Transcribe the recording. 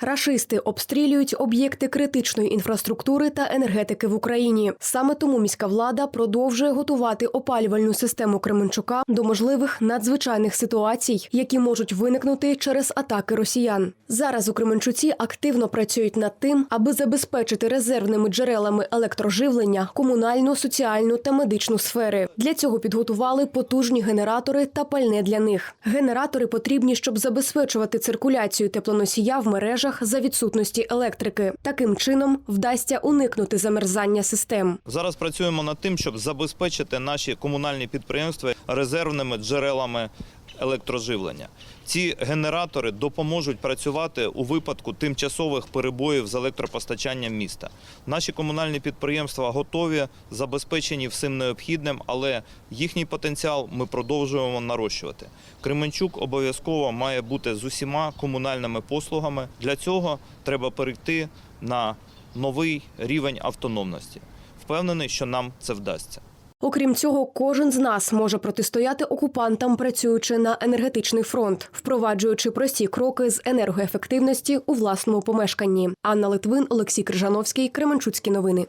Рашисти обстрілюють об'єкти критичної інфраструктури та енергетики в Україні. Саме тому міська влада продовжує готувати опалювальну систему Кременчука до можливих надзвичайних ситуацій, які можуть виникнути через атаки росіян. Зараз у Кременчуці активно працюють над тим, аби забезпечити резервними джерелами електроживлення комунальну, соціальну та медичну сфери. Для цього підготували потужні генератори та пальне для них. Генератори потрібні, щоб забезпечувати циркуляцію теплоносія в мережах за відсутності електрики. Таким чином вдасться уникнути замерзання систем. Зараз працюємо над тим, щоб забезпечити наші комунальні підприємства резервними джерелами електроживлення. Ці генератори допоможуть працювати у випадку тимчасових перебоїв з електропостачанням міста. Наші комунальні підприємства готові, забезпечені всім необхідним, але їхній потенціал ми продовжуємо нарощувати. Кременчук обов'язково має бути з усіма комунальними послугами. Для цього треба перейти на новий рівень автономності. Впевнений, що нам це вдасться. Окрім цього, кожен з нас може протистояти окупантам, працюючи на енергетичний фронт, впроваджуючи прості кроки з енергоефективності у власному помешканні. Анна Литвин, Олексій Крижановський, Кременчуцькі новини.